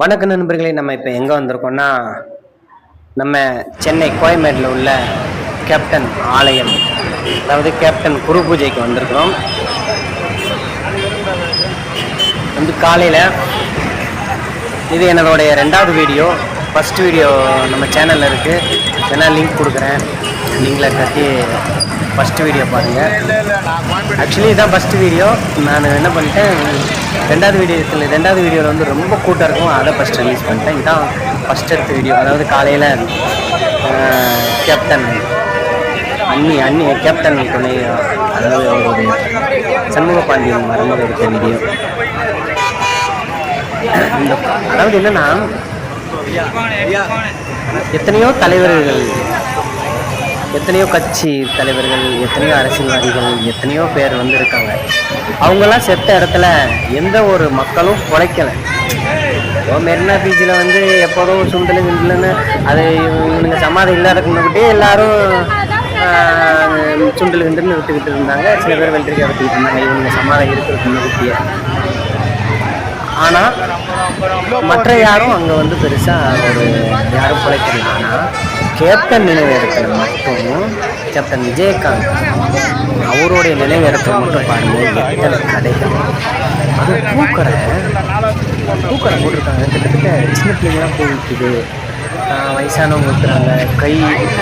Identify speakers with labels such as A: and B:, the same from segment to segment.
A: வணக்க நண்பர்களே நம்ம இப்போ எங்கே வந்திருக்கோம்னா நம்ம சென்னை கோயம்பேட்டில் உள்ள கேப்டன் ஆலயம் அதாவது கேப்டன் குரு பூஜைக்கு வந்திருக்கிறோம். வந்து காலையில் இது என்னோடைய ரெண்டாவது வீடியோ. ஃபஸ்ட் வீடியோ நம்ம சேனலில் இருக்குது வேணால் லிங்க் கொடுக்குறேன். லிங்கில் கட்டி ஃபஸ்ட்டு வீடியோ பாருங்கள் ஆக்சுவலி இதான் ஃபஸ்ட்டு வீடியோ நான் என்ன பண்ணிட்டேன் ரெண்டாவது வீடியோ ரெண்டாவது வீடியோவில் வந்து ரொம்ப கூட்டம் இருக்கும். அதை ஃபஸ்ட் ரிலீஸ் பண்ணிட்டேன். இதான் ஃபஸ்ட் எடுத்த வீடியோ அதாவது காலையில் கேப்டன் அண்ணி அண்ணி கேப்டன் துணை அதாவது அவருடைய சண்முக பாண்டியன் மரணம் எடுத்த வீடியோ இந்த அதாவது என்னென்னா எத்தனையோ தலைவர்கள் எத்தனையோ கட்சி தலைவர்கள் எத்தனையோ அரசியல்வாதிகள் எத்தனையோ பேர் வந்து இருக்காங்க அவங்கெல்லாம் செத்த இடத்துல எந்த ஒரு மக்களும் குறைக்கலை இப்போ மெரினா பீச்சில் வந்து எப்போதும் சுண்டலு சுண்டலுன்னு அது இவனுங்க சமாதி இல்லாத முன்னாடியே எல்லாரும் ஆஹ், சுண்டல் கிண்டுன்னு விட்டுக்கிட்டு இருந்தாங்க. சில பேர் வெள்ளரிக்காய் விட்டுக்கிட்டு இருந்தாங்க. இவங்க சமாதி இருக்கிறதுக்கு முன்னாடியே ஆனால் மற்ற யாரும் அங்கே வந்து பெருசாக ஒரு யாரும் பிழைக்கல. ஆனால் கேப்டன் நினைவிடத்தில் மட்டும் கேப்டன் விஜயகாந்த் அவருடைய நினைவிடத்தில் மட்டும் பாருங்கள் எத்தனை கடைகள் அது பூக்கடை பூக்கடை போட்டிருக்காங்க. கிட்டத்தட்ட சின்ன பிள்ளைங்களாம் போய் விற்குது வயசானவங்க விற்கிறாங்க கை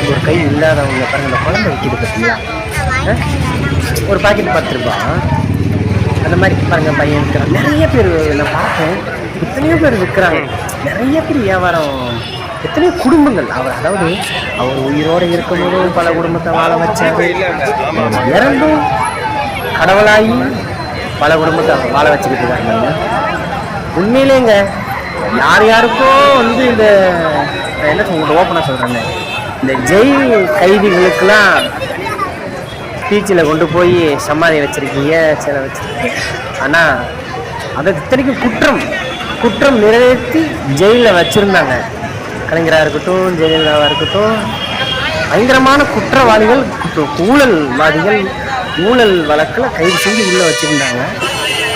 A: ஒரு கை இல்லாதவங்க பாருங்கள் இந்த குழந்தை விற்கிது பார்த்தீங்களா ஒரு பாக்கெட் பத்து ரூபா. அந்த மாதிரி பாருங்க பையன் இருக்கிறான். நிறைய பேர் நான் பார்த்தேன் எத்தனையோ பேர் விற்கிறாங்க நிறைய பேர் வியாபாரம் எத்தனையோ குடும்பங்கள். அவர் அதாவது அவர் உயிரோடு இருக்கும்போதும் பல குடும்பத்தை வாழ வச்சாரு. இறந்தும் கடவுளாகி பல குடும்பத்தை வாழ வச்சுக்கிட்டு இருக்காங்க. உண்மையிலேங்க யார் யாருக்கோ வந்து இந்த என்ன உங்கள்கிட்ட ஓப்பனாக சொல்கிறேங்க இந்த ஜெயில் கைதிகளுக்கெல்லாம் பீச்சில் கொண்டு போய் சமாதி வச்சிருக்கீங்க சில வச்சிருக்கீங்க ஆனால் அதை இத்தனைக்கும் குற்றம். குற்றம் நிறைவேற்றி ஜெயிலில் வச்சுருந்தாங்க. கலைஞராக இருக்கட்டும் ஜெயலலிதாவாக இருக்கட்டும் பயங்கரமான குற்றவாளிகள் ஊழல்வாதிகள் ஊழல் வழக்கில் கைது செஞ்சு உள்ளே வச்சுருந்தாங்க.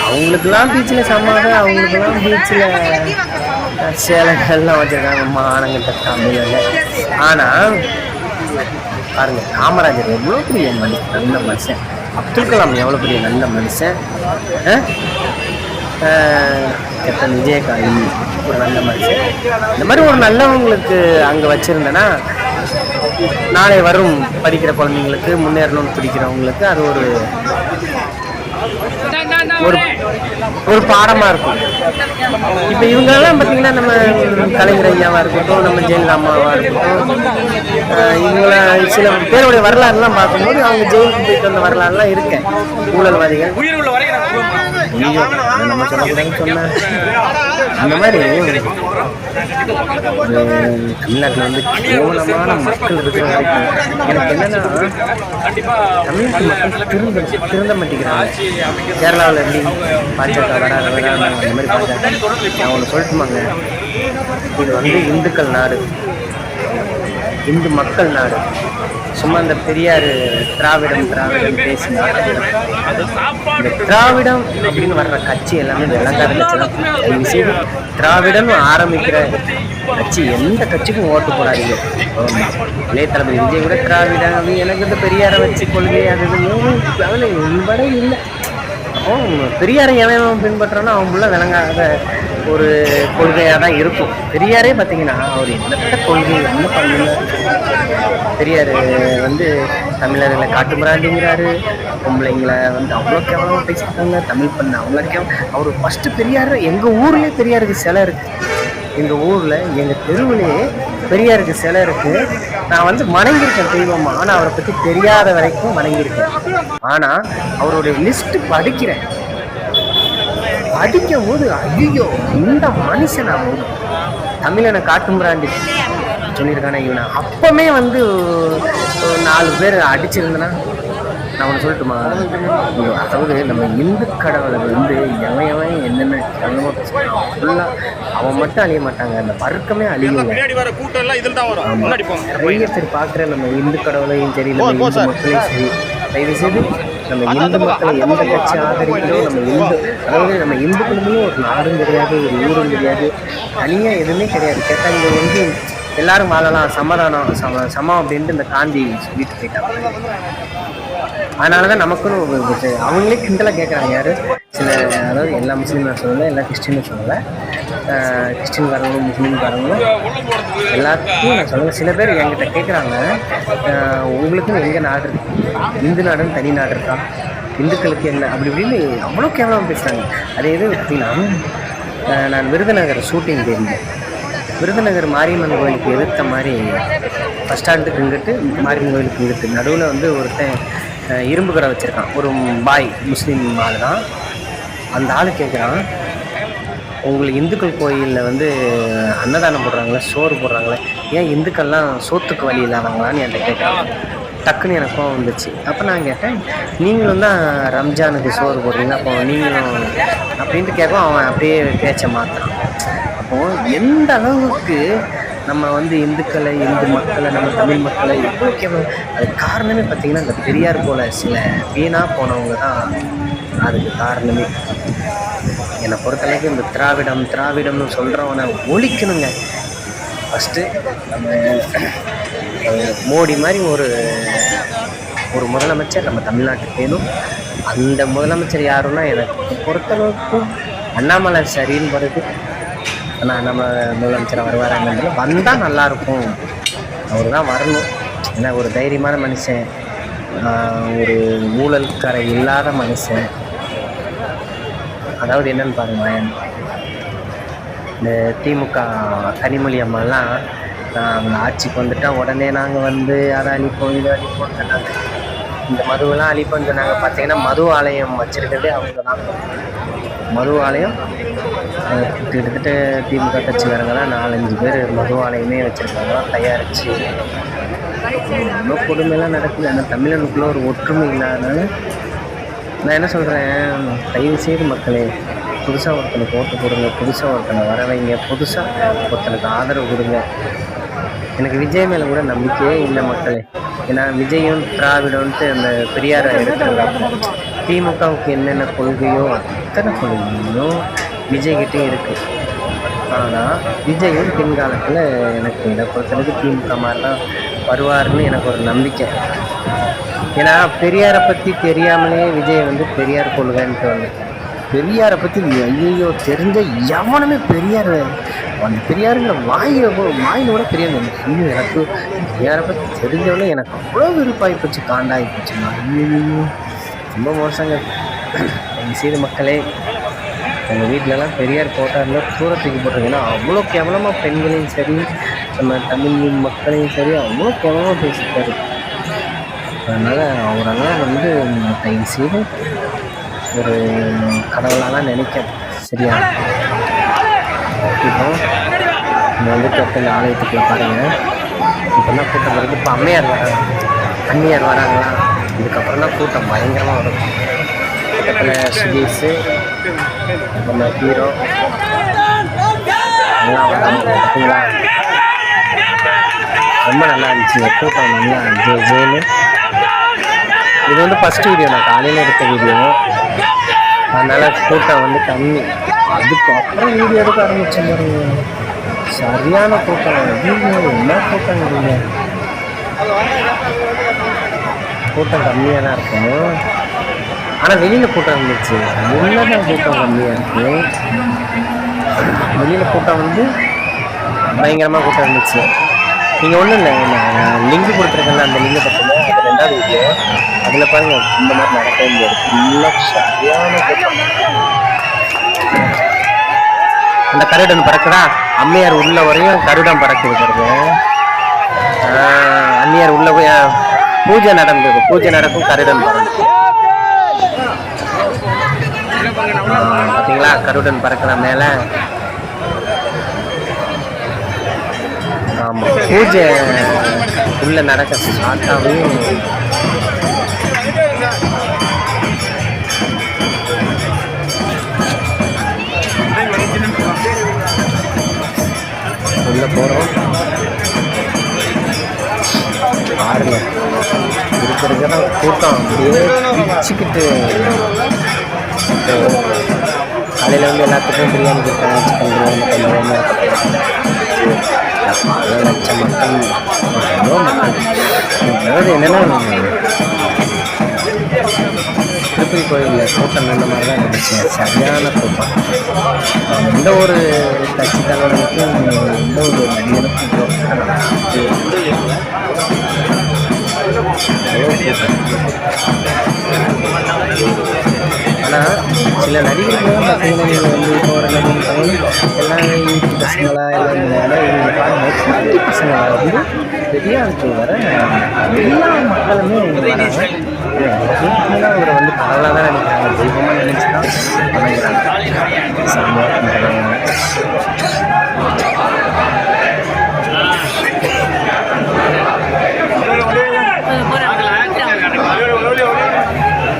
A: அவங்களுக்கெல்லாம் பீச்சில் சமாதி அவங்களுக்கெல்லாம் பீச்சில் சேலைகள்லாம் வச்சுருக்காங்க மானங்கிட்ட தமிழில் ஆனால் பாருங்கள் காமராஜர் எவ்வளோ பெரிய மனுஷன் நல்ல மனுஷன். அப்துல் கலாம் எவ்வளோ பெரிய நல்ல மனுஷன்? கேப்டன் விஜயகாந்த் ஒரு நல்ல மனுஷன். இந்த மாதிரி ஒரு நல்லவங்களுக்கு அங்கே வச்சுருந்தேன்னா நாளை வரும் படிக்கிற குழந்தைங்களுக்கு முன்னேறணும்னு பிடிக்கிறவங்களுக்கு அது ஒரு ஒரு ஒரு பாடமாக இருக்கும். இப்போ இவங்கெல்லாம் பார்த்தீங்கன்னா நம்ம கலைஞர் ஐயாவாக இருக்கட்டும் நம்ம ஜெயலலிதா அம்மாவாக இருக்கட்டும் இவங்கள சில பேருடைய வரலாறுலாம் பார்க்கும்போது அவங்க ஜெயிலுக்கு போயிட்டு வந்த வரலாறுலாம் இருக்கேன் ஊழல்வாதிகள். ஐயோ, நம்ம சொன்னேன் அந்த மாதிரி தமிழ்நாட்டில் வந்து கேவலமான மக்கள் இருக்கிற வரைக்கும் எனக்கு என்னன்னா தமிழ்நாட்டு மக்கள் திருந்த திருந்த மாட்டேங்கிறாங்க கேரளாவில் எப்படி பாஜக வராது அந்த மாதிரி பாஜக நான் ஒன்று சொல்லட்டுமாங்க இது வந்து இந்துக்கள் நாடு இந்து மக்கள் நாடு சும்மா இந்த பெரியார் திராவிடம் திராவிடம் பேசினார். இந்த திராவிடம் அப்படின்னு வர்ற கட்சி எல்லாமே விளங்காத கட்சி தான். செய்து திராவிடம் ஆரம்பிக்கிற கட்சி எந்த கட்சிக்கும் ஓட்டு போடாதீங்க. ஆமா. இளைய தளபதி விஜய் கூட திராவிடம் அது எனக்கு இந்த பெரியாரை வச்சு கொள்கை அது இதுன்னு உள்பட இல்லை. அவன் பெரியாரை எவன் பின்பற்றானோ அவன் உள்ள விளங்காத ஒரு கொள்கையாக தான் இருக்கும். பெரியாரே பார்த்தீங்கன்னா அவர் என்னத்த கொள்கை என்ன பண்ணல? பெரியார் வந்து தமிழர்களை காட்டுமிராண்டிங்கிறாரு. பொம்பளைங்களை வந்து அவ்வளோ கேவலமாக பேசிட்டாங்க தமிழ் பண்ண அவ்வளோ கேவலம் அவர் ஃபஸ்ட்டு பெரியார் எங்கள் ஊர்லேயே பெரியாருக்கு சிலை இருக்குது எங்கள் ஊரில் எங்கள் தெருவுலேயே பெரியாருக்கு சிலை இருக்குது நான் வந்து வணங்கியிருக்கேன் தெய்வம். ஆனால் அவரை பற்றி தெரியாத வரைக்கும் வணங்கியிருக்கேன். ஆனால் அவருடைய லிஸ்ட்டு படிக்கிறேன். படிக்கும் போது ஐயோ இந்த மனுஷனை தமிழனை காட்டுமிராண்டி. சொல்லியிருக்கானே இவனை. அப்பமே வந்து நாலு பேர் அடிச்சிருந்தனா? நான் ஒன்று சொல்லட்டுமா? அதாவது நம்ம இந்து கடவுளை வந்து எவன் எவன் என்னென்ன ஃபுல்லாக அவன் மட்டும் அழிய மாட்டாங்க. அந்த வர்க்கமே அழியுங்க நிறைய பேர் பார்க்குற நம்ம இந்து கடவுளையும் சரி நம்ம இந்து. மக்களையும் சரி. தயவு செய்து நம்ம இந்து மக்களை எந்த கட்சி ஆதரிக்கிறோ நம்ம இந்து அதாவது நம்ம இந்துக்களுமே ஒரு நாடும் கிடையாது ஒரு ஊரும் கிடையாது. தனியாக எதுவுமே கிடையாது. கேட்டால் இங்கே வந்து எல்லாரும் வாழலாம். சமாதானம் சம சமம் அப்படின்ட்டு இந்த காந்தி சொல்லிட்டு போயிட்டாங்க. அதனால தான் நமக்குன்னு ஒரு அவங்களே கிண்டலாக கேட்குறாங்க யார்? சில அதாவது எல்லா முஸ்லீம் நான் சொல்லலை எல்லா கிறிஸ்டினும் சொல்லலை. ஆஹ் கிறிஸ்டின்காரங்களும் முஸ்லீம்காரங்களும் எல்லாத்துக்கும் நான் சொல்லுவேன் சில பேர் என்கிட்ட கேட்குறாங்க உங்களுக்குன்னு எங்கே நாடு இருக்கு? இந்து நாடுன்னு தனி நாடு இருக்கா? இந்துக்களுக்கு என்ன? அப்படி இப்படின்னு அவ்வளோ கேவலமாக பேசுகிறாங்க அதே இது பார்த்தீங்கன்னா நான் விருதுநகர் ஷூட்டிங் போயிருந்தேன். விருதுநகர் மாரியம்மன் கோயிலுக்கு எதிர்த்த மாதிரி பஸ் ஸ்டாண்டுக்கு இங்கிட்டு மாரியம்மன் கோயிலுக்கு இங்கிட்டு நடுவில் வந்து ஒருத்தன் இரும்பு கடை வச்சுருக்கான். ஒரு பாய் முஸ்லீம் ஆள் தான். அந்த ஆள் கேட்குறான் உங்களுக்கு இந்துக்கள் கோயிலில் வந்து அன்னதானம் போடுறாங்களே சோறு போடுறாங்களே ஏன் இந்துக்கள்லாம் சோத்துக்கு வழி இல்லாதவங்களான்னு என்கிட்ட கேட்குறாங்க டக்குன்னு எனக்கு கோவம் வந்துச்சு. அப்போ நான் கேட்டேன் நீங்களும் தான் ரம்ஜானுக்கு சோறு போடுறீங்க அப்போ நீங்களும் அப்படின்ட்டு கேட்கும் அவன் அப்படியே பேச்சை மாற்றுறான் அப்போது எந்த அளவுக்கு நம்ம வந்து இந்துக்களை இந்து மக்களை நம்ம தமிழ் மக்களை எவ்வளோ கேவலம் அது காரணமே பார்த்திங்கன்னா இந்த பெரியார் போல சில வீணாக போனவங்க தான் அதுக்கு காரணமே. என்னை பொறுத்தளவுக்கு இந்த திராவிடம் திராவிடம்னு சொல்கிறவனை ஒழிக்கணுங்க. ஃபஸ்ட்டு நம்ம மோடி மாதிரி ஒரு ஒரு முதலமைச்சர் நம்ம தமிழ்நாட்டுக்கு வேணும். அந்த முதலமைச்சர் யாருன்னா எனக்கு பொறுத்தளவுக்கு அண்ணாமலை சரின்னு வருது. ஆனால் நம்ம முதலமைச்சர் வருவாராங்கன்றதுல வந்தால் நல்லாயிருக்கும். அவர் தான் வரணும். ஏன்னா ஒரு தைரியமான மனுஷன். ஒரு ஊழல் கரை இல்லாத மனுஷன். அதாவது என்னன்னு பாருங்களேன். இந்த திமுக கனிமொழி அம்மாலாம் நான் அவங்க ஆட்சிக்கு வந்துட்டால் உடனே நாங்கள் வந்து அதை அழிப்போம் இதை அழிப்போம் சொன்னாங்க. இந்த மதுவெல்லாம் அழிப்போம்னு சொன்னாங்க. பார்த்தீங்கன்னா மது ஆலயம் வச்சிருக்கிறதே அவங்க தான் மது ஆலயம் கிட்டத்தட்ட திமுக கட்சிக்காரங்களாம் நாலஞ்சு பேர் மது ஆலயமே வச்சுருக்காங்களாம் தயாரித்து ரொம்ப கொடுமையெல்லாம் நடக்குது. ஆனால் தமிழனுக்குள்ளே ஒரு ஒற்றுமை இல்லாதனால நான் என்ன சொல்கிறேன் தயவு செய்து மக்களே புதுசாக ஒருத்தனுக்கு ஓட்டு போடுங்க. புதுசாக ஒருத்தனை வர வைங்க. புதுசாக ஒருத்தனுக்கு ஆதரவு கொடுங்க. எனக்கு விஜய் மேலே கூட நம்பிக்கையே இல்லை மக்களே. ஏன்னா விஜயும் திராவிடம்ட்டு அந்த பெரியாரை எடுத்துருக்காங்க. திமுகவுக்கு என்னென்ன கொள்கையோ அத்தனை கொள்கையும் விஜய்கிட்டே இருக்குது ஆனால் விஜயும் பின்காலத்தில் எனக்கு இதை பொறுத்தளவுக்கு திமுக மாதிரி தான் வருவார்னு எனக்கு ஒரு நம்பிக்கை. ஏன்னா பெரியாரை பற்றி தெரியாமலே விஜய் வந்து பெரியார் கொள்கைன்ட்டு வந்துச்சு பெரியாரை பற்றி ஐயோ தெரிஞ்ச எவனுமே பெரியார் அந்த பெரியாருங்கிற வாயில போ- கூட பெரியார் ஐயோ, எனக்கு பெரியாரை பற்றி தெரிஞ்சவனே எனக்கு அவ்வளோ விருப்பாகி போச்சு காண்டாகி போச்சு. ஐயோ ரொம்ப மோசங்க. எங்கள் செய்த மக்களே எங்கள் வீட்டிலலாம் பெரியார் போட்டாருன்னா தூரத்துக்கு போட்டிருக்கீங்கன்னா அவ்வளோ கேவலமாக பெண்களையும் சரி நம்ம தமிழ் மக்களையும் சரி அவ்வளோ கேவலமாக பேசிட்டாரு அதனால் அவரெல்லாம் வந்து தயவு செய்து ஒரு கடவுளாலாம் நினைக்கிறேன் சரியா? இப்போ இங்கே வந்து கேட்ட ஆலயத்துக்குள்ள பாருங்கள் இப்போ தான் கூட்டம் வருது இப்போ அம்மையார் வராங்க. அண்ணியார் வராங்களா? இதுக்கப்புறம் தான் கூட்டம் பயங்கரமாக வரும். பக்கத்தில் சுதீஷு நம்ம ஹீரோ எல்லாம் வராங்க. ரொம்ப நல்லா இருந்துச்சு. கூட்டம் நல்லா இருந்துச்சு. ஜேன்னு இது வந்து ஃபஸ்ட் வீடியோ நான் காலையில் எடுத்த வீடியோ அதனால் கூட்டம் வந்து கம்மி. அதுக்கப்புறம் வீடியோ எடுக்க ஆரம்பிச்சேன் பாருங்க. சரியான கூட்டம். என்ன கூட்டம் இல்லைங்க கூட்டம் கம்மியாக தான் இருக்கும் ஆனால் வெளியில் கூட்டம் இருந்துச்சு தான் கூட்டம் கம்மியாக இருக்கு? வெளியில் கூட்டம் வந்து பயங்கரமாக கூட்டம் இருந்துச்சு. நீங்கள் ஒன்றும் இல்லை நான் லிங்க் கொடுத்துருக்கேன்ல அந்த லிங்கை பற்றின அது ரெண்டாவது வீடியோ அதில் பாருங்கள் இந்த மாதிரி நடக்க முடியாது ஃபுல்லாக சரியான அந்த கருடன் பறக்குதா? அம்மையார் உள்ள வரையும் கருடன் பறக்குது பாருங்க. அம்மையார் உள்ள போய் பூஜை நடந்தது. பூஜை நடக்கும் கருடன் பறக்கும். கருடன் பறக்கிற மேல. ஆமா. பூஜை உள்ள நடக்க. ஸ்டார்ட் ஆகும் உள்ள போகிறோம் பாருங்க. அதுக்கு கூட்டம். அப்படியே பிச்சுக்கிட்டு காலையில் வந்து எல்லாத்துக்கும் பிரியாணி கொடுத்தாங்க சிக்கன் பிரியாணி மட்டன் பல லட்சம் மக்கள் அதாவது என்னென்னா திருப்பதி கோயிலில் கூட்டம் இந்த மாதிரி தான் இருந்துச்சு சரியான கூட்டம் எந்த ஒரு கட்சி தலைவர்களுக்கும் எந்த ஒரு நடிகருக்கும் ஆனால் சில நடிகர்கள் பார்த்தீங்கன்னா நீங்கள் வந்து இப்போ ஒரு நடிகர் எல்லாம் யூத் பசங்களா எல்லாம் இருந்தாங்க இவங்க பாருங்க குட்டி பசங்களா வந்து பெரியாருக்கு வர எல்லா மக்களுமே வராங்க. அவரை வந்து கடவுளாக தான் நினைக்கிறாங்க. தெய்வமாக நினைச்சு தான் நினைக்கிறாங்க சாமியாக கும்பிடுறாங்க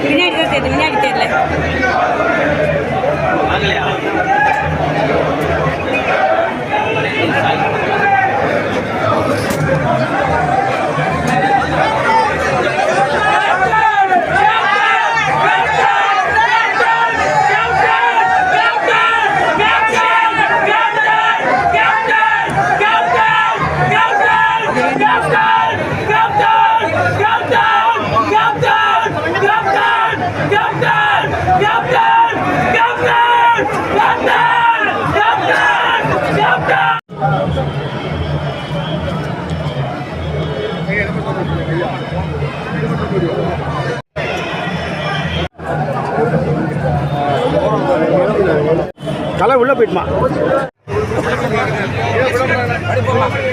B: பின்னாடி தான் தெரியுது முன்னாடி தெரியல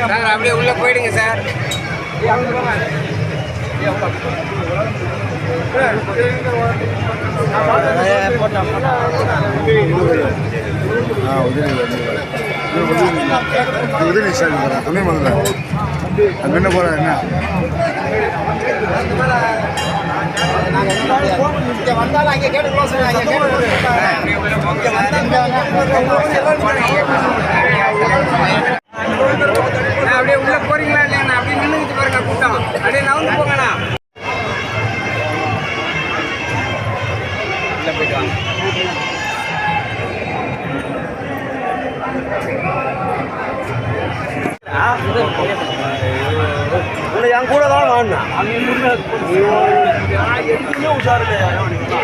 C: சார் அப்படியே உள்ள போயிடுங்க சார்.
D: உதவி சார் முதல்ல அங்கே என்ன போகிற என்ன?
C: நான் அப்படியே உள்ள போறீங்களா இல்லையா அப்படியே நின்றுக்கிட்டு பாருங்க கூட்டம் அப்படியே நவுந்து போங்கண்ணா உள்ள போயிட்டு வாங்க
E: உஷாரு
B: செருப்பு கழிக்க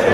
B: வேணாமா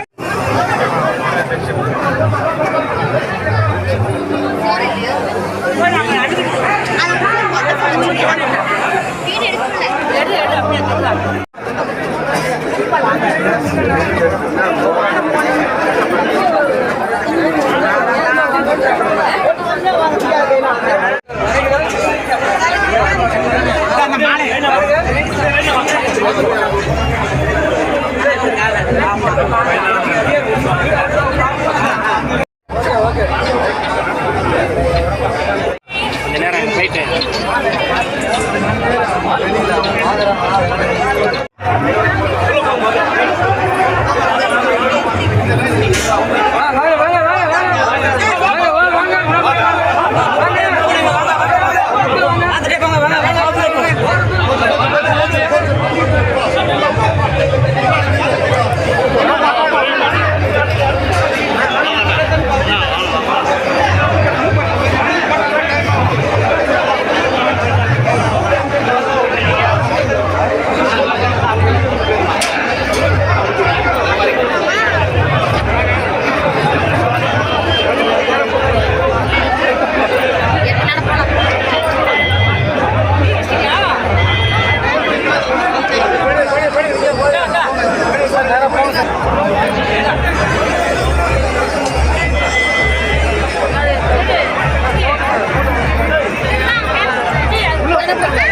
D: Thank.